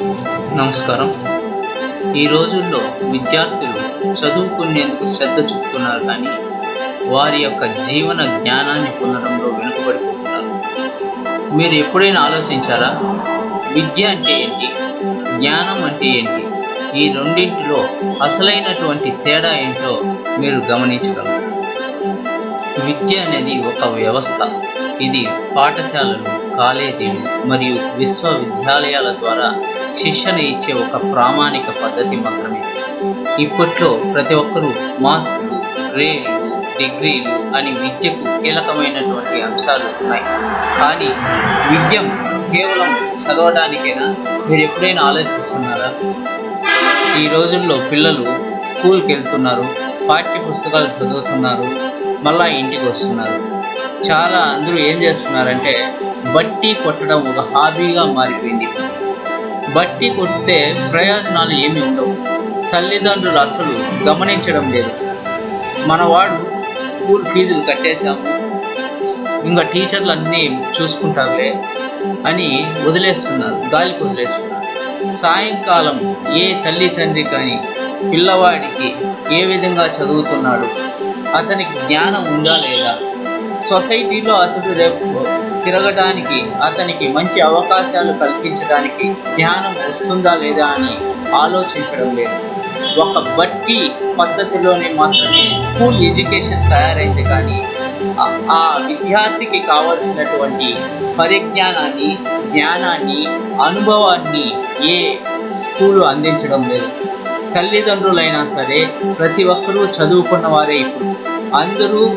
నమస్కారం. ఈ రోజుల్లో విద్యార్థులు చదువుకునేందుకు శ్రద్ధ చూపుతున్నారు కానీ వారి యొక్క జీవన జ్ఞానాన్ని పొందడంలో వెనుకబడిపోతున్నారు. మీరు ఎప్పుడైనా ఆలోచించారా? విద్య అంటే ఏంటి? జ్ఞానం అంటే ఏంటి? ఈ రెండింటిలో అసలైనటువంటి తేడా ఏంటో మీరు గమనించగలరు? విద్య అనేది ఒక వ్యవస్థ. ఇది పాఠశాలలు కాలేజీలు మరియు విశ్వవిద్యాలయాల ద్వారా శిక్షణ ఇచ్చే ఒక ప్రామాణిక పద్ధతి మాత్రమే. ఇప్పట్లో ప్రతి ఒక్కరూ మార్కులు గ్రేడ్లు డిగ్రీలు అని విద్యకు కీలకమైనటువంటి అంశాలు ఉన్నాయి. కానీ విద్య కేవలం చదవడానికైనా? మీరు ఎప్పుడైనా ఆలోచిస్తున్నారా? ఈ రోజుల్లో పిల్లలు స్కూల్కి వెళ్తున్నారు పాఠ్య పుస్తకాలు చదువుతున్నారు మళ్ళా ఇంటికి వస్తున్నారు చాలా అందరూ ఏం చేస్తున్నారంటే బట్టి కొట్టడం ఒక హాబీగా మారిపోయింది. బట్టి కొడితే ప్రయోజనాలు ఏమి ఉండవు. తల్లిదండ్రులు అసలు గమనించడం లేదు. మనవాడు స్కూల్ ఫీజులు కట్టేశాము. ఇంకా టీచర్లు అన్నీ చూసుకుంటారులే అని వదిలేస్తున్నారు గాలికి వదిలేస్తున్నారు. సాయంకాలం ఏ తల్లి తండ్రి కానీ పిల్లవాడికి ఏ విధంగా చదువుతున్నాడు? అతనికి జ్ఞానం ఉందా లేదా? సొసైటీలో అతడు రేపు తిరగడానికి అతనికి మంచి అవకాశాలు కల్పించడానికి జ్ఞానం వస్తుందా లేదా అని ఆలోచించడం లేదు. ఒక బట్టి పద్ధతిలోనే మాత్రమే స్కూల్ ఎడ్యుకేషన్ తయారైంది కానీ ఆ- ఆ విద్యార్థికి కావలసినటువంటి పరిజ్ఞానాన్ని జ్ఞానాన్ని అనుభవాన్ని ఏ స్కూలు అందించడం లేదు. తల్లిదండ్రులైనా సరే ప్రతి ఒక్కరూ చదువుకున్న వారే ఇప్పుడు. అందరూ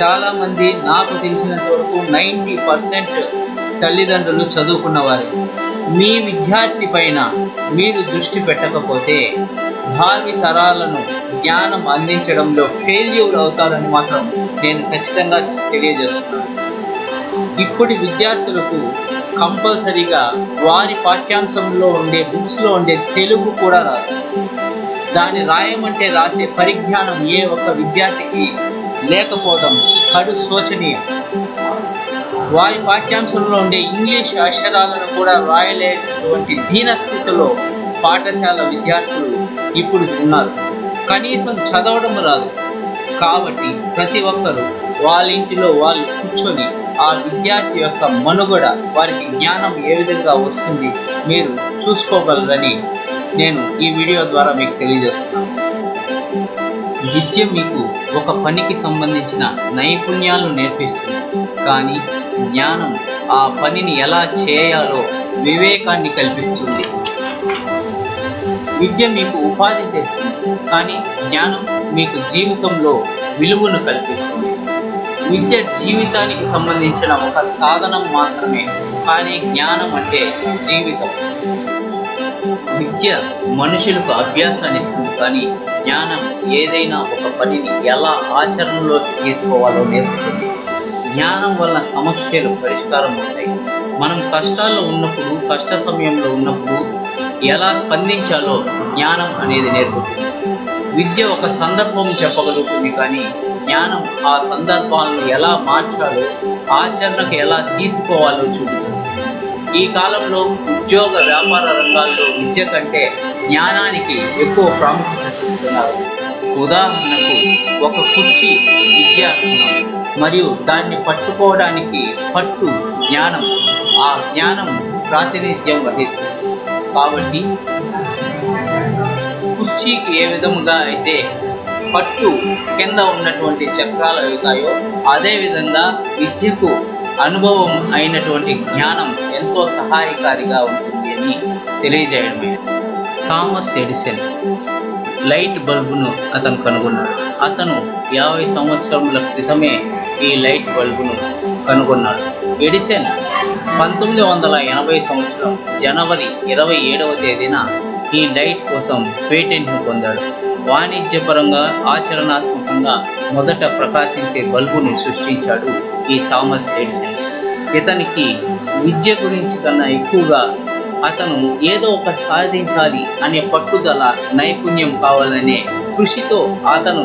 చాలామంది నాకు తెలిసినంత వరకు నైంటీ పర్సెంట్ తల్లిదండ్రులు చదువుకున్నవారు. మీ విద్యార్థి పైన మీరు దృష్టి పెట్టకపోతే భావి తరాలను జ్ఞానం అందించడంలో ఫెయిల్యూర్ అవుతారని మాత్రం నేను ఖచ్చితంగా తెలియజేస్తున్నాను. ఇప్పటి విద్యార్థులకు కంపల్సరీగా వారి పాఠ్యాంశంలో ఉండే బుక్స్లో ఉండే తెలుగు కూడా రాదు. దాన్ని రాయమంటే రాసే పరిజ్ఞానం ఏ ఒక్క విద్యార్థికి లేకపోవడం కడు శోచనీయం. వారి పాఠ్యాంశంలో ఉండే ఇంగ్లీష్ అక్షరాలను కూడా రాయలేనటువంటి దీన స్థితిలో పాఠశాల విద్యార్థులు ఇప్పుడు ఉన్నారు. కనీసం చదవడం రాదు. కాబట్టి ప్రతి ఒక్కరూ వాళ్ళ ఇంటిలో వాళ్ళు కూర్చొని ఆ విద్యార్థి యొక్క మనుగడ వారికి జ్ఞానం ఏ విధంగా వస్తుంది మీరు చూసుకోగలరని నేను ఈ వీడియో ద్వారా మీకు తెలియజేస్తున్నాను. విద్య మీకు ఒక పనికి సంబంధించిన నైపుణ్యాలు నేర్పిస్తుంది. కానీ జ్ఞానం ఆ పనిని ఎలా చేయాలో వివేకాన్ని కల్పిస్తుంది. విద్య మీకు ఉపాధి తెస్తుంది. కానీ జ్ఞానం మీకు జీవితంలో విలువను కల్పిస్తుంది. విద్య జీవితానికి సంబంధించిన ఒక సాధనం మాత్రమే. కానీ జ్ఞానం అంటే జీవితం. విద్య మనుషులకు అభ్యాసాన్ని ఇస్తుంది. కానీ జ్ఞానం ఏదైనా ఒక పనిని ఎలా ఆచరణలోకి తీసుకోవాలో నేర్పుతుంది. జ్ఞానం వల్ల సమస్యలు పరిష్కారం అవుతాయి. మనం కష్టాల్లో ఉన్నప్పుడు కష్ట సమయంలో ఉన్నప్పుడు ఎలా స్పందించాలో జ్ఞానం అనేది నేర్పుతుంది. విద్య ఒక సందర్భం చెప్పగలుగుతుంది కానీ జ్ఞానం ఆ సందర్భాలను ఎలా మార్చాలో ఆచరణకు ఎలా తీసుకోవాలో చూపుతుంది. ఈ కాలంలో ఉద్యోగ వ్యాపార రంగాల్లో విద్య కంటే జ్ఞానానికి ఎక్కువ ప్రాముఖ్యత చూపుతున్నారు ఉదాహరణకు ఒక కుర్చీ విద్య అనుకున్నాం మరియు దాన్ని పట్టుకోవడానికి పట్టు జ్ఞానం ఆ జ్ఞానం ప్రాతినిధ్యం వహిస్తుంది. కాబట్టి కుర్చీకి ఏ విధముగా అయితే పట్టు కింద ఉన్నటువంటి చక్రాలు అవుతాయో అదే విధంగా విద్యకు అనుభవం అయినటువంటి జ్ఞానం ఎంతో సహాయకారిగా ఉంటుంది అని తెలియజేయడమే. థామస్ ఎడిసన్ లైట్ బల్బును అతను కనుగొన్నాడు. అతను యాభై సంవత్సరముల క్రితమే ఈ లైట్ బల్బును కనుగొన్నాడు. ఎడిసన్ పంతొమ్మిది వందల ఎనభై సంవత్సరం జనవరి ఇరవై ఏడవ తేదీన ఈ లైట్ కోసం పేటెంట్ను పొందాడు. వాణిజ్యపరంగా ఆచరణాత్మకంగా మొదట ప్రకాశించే బల్బుని సృష్టించాడు ఈ థామస్ ఎడిసన్. ఇతనికి విద్య గురించి కన్నా ఎక్కువగా అతను ఏదో ఒక సాధించాలి అనే పట్టుదల నైపుణ్యం కావాలనే కృషితో అతను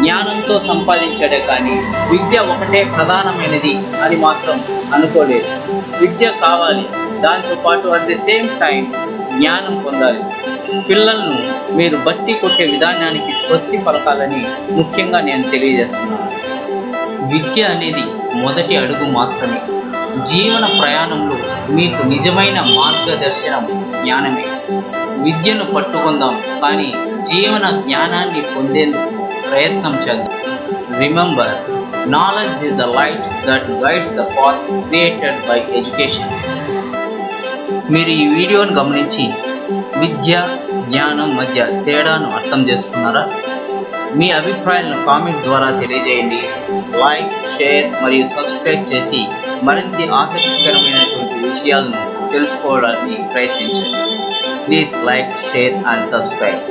జ్ఞానంతో సంపాదించాడే కానీ విద్య ఒకటే ప్రధానమైనది అని మాత్రం అనుకోలేదు. విద్య కావాలి దాంతోపాటు అట్ ది సేమ్ టైం జ్ఞానం పొందాలి. పిల్లలను మీరు బట్టి కొట్టే విధానానికి స్వస్తి పలకాలని ముఖ్యంగా నేను తెలియజేస్తున్నాను. విద్య అనేది మొదటి అడుగు మాత్రమే. జీవన ప్రయాణంలో మీకు నిజమైన మార్గదర్శనం జ్ఞానమే. విద్యను పట్టుకుందాం కానీ జీవన జ్ఞానాన్ని పొందేందుకు ప్రయత్నం చేద్దాం. Remember knowledge is the light that guides the path created by education మీరు ఈ వీడియోను గమనించి విద్య జ్ఞానం మధ్య తేడాను అర్థం చేసుకున్నారా? మీ అభిప్రాయాలను కామెంట్ ద్వారా తెలియజేయండి. లైక్ షేర్ మరియు సబ్స్క్రైబ్ చేసి మరింత ఆసక్తికరమైనటువంటి విషయాలను తెలుసుకోవడానికి ప్రయత్నించండి. Please like share and subscribe.